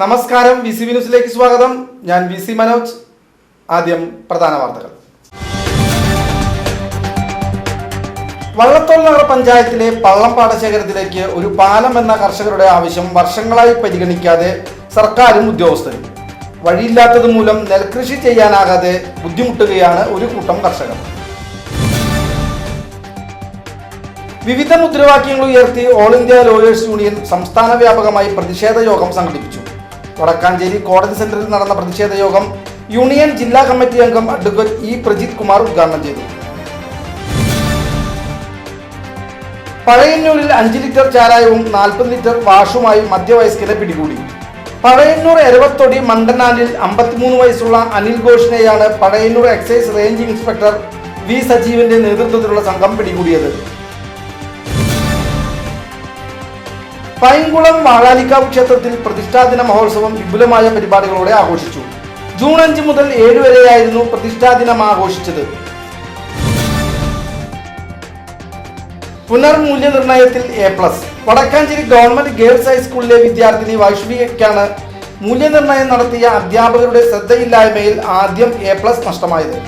നമസ്കാരം V C ന്യൂസിലേക്ക് സ്വാഗതം. ഞാൻ വി സി മനോജ്. ആദ്യം പ്രധാന വാർത്തകൾ. വള്ളത്തോൾ നഗർ പഞ്ചായത്തിലെ പള്ളം പാടശേഖരത്തിലേക്ക് ഒരു പാലം എന്ന കർഷകരുടെ ആവശ്യം വർഷങ്ങളായി പരിഗണിക്കാതെ സർക്കാരും ഉദ്യോഗസ്ഥരും. വഴിയില്ലാത്തത് മൂലം നെൽകൃഷി ചെയ്യാനാകാതെ ബുദ്ധിമുട്ടുകയാണ് ഒരു കൂട്ടം കർഷകർ. വിവിധ മുദ്രാവാക്യങ്ങൾ ഉയർത്തി ഓൾ ഇന്ത്യ ലോയേഴ്സ് യൂണിയൻ സംസ്ഥാന വ്യാപകമായി പ്രതിഷേധ യോഗം സംഘടിപ്പിച്ചു. വടക്കാഞ്ചേരി കോടതി സെന്ററിൽ നടന്ന പ്രതിഷേധ യോഗം യൂണിയൻ ജില്ലാ കമ്മിറ്റി അംഗം അഡ്വക്കേറ്റ് ഇ പ്രജിത് കുമാർ ഉദ്ഘാടനം ചെയ്തു. പഴയന്നൂരിൽ അഞ്ച് ലിറ്റർ ചാരായവും നാൽപ്പത് ലിറ്റർ വാഷുമായി മധ്യവയസ്കനെ പിടികൂടി. പഴയന്നൂർ എരവത്തൊടി മണ്ടനാലിൽ അമ്പത്തിമൂന്ന് വയസ്സുള്ള Anil ഘോഷിനെയാണ് Pazhayannur excise range inspector V സജീവിന്റെ നേതൃത്വത്തിലുള്ള സംഘം പിടികൂടിയത്. പൈങ്കുളം വാഴാലിക്കാവ് ക്ഷേത്രത്തിൽ പ്രതിഷ്ഠാദിന മഹോത്സവം വിപുലമായ പരിപാടികളോടെ ആഘോഷിച്ചു. ജൂൺ അഞ്ച് മുതൽ ഏഴ് വരെയായിരുന്നു പ്രതിഷ്ഠാദിനം ആഘോഷിച്ചത്. പുനർമൂല്യനിർണയത്തിൽ A plus. Vadakkanchery government girls ഹൈസ്കൂളിലെ വിദ്യാർത്ഥിനി വൈഷ്മികയ്ക്കാണ് മൂല്യനിർണയം നടത്തിയ അധ്യാപകരുടെ ശ്രദ്ധയില്ലായ്മയിൽ ആദ്യം എ പ്ലസ് നഷ്ടമായത്.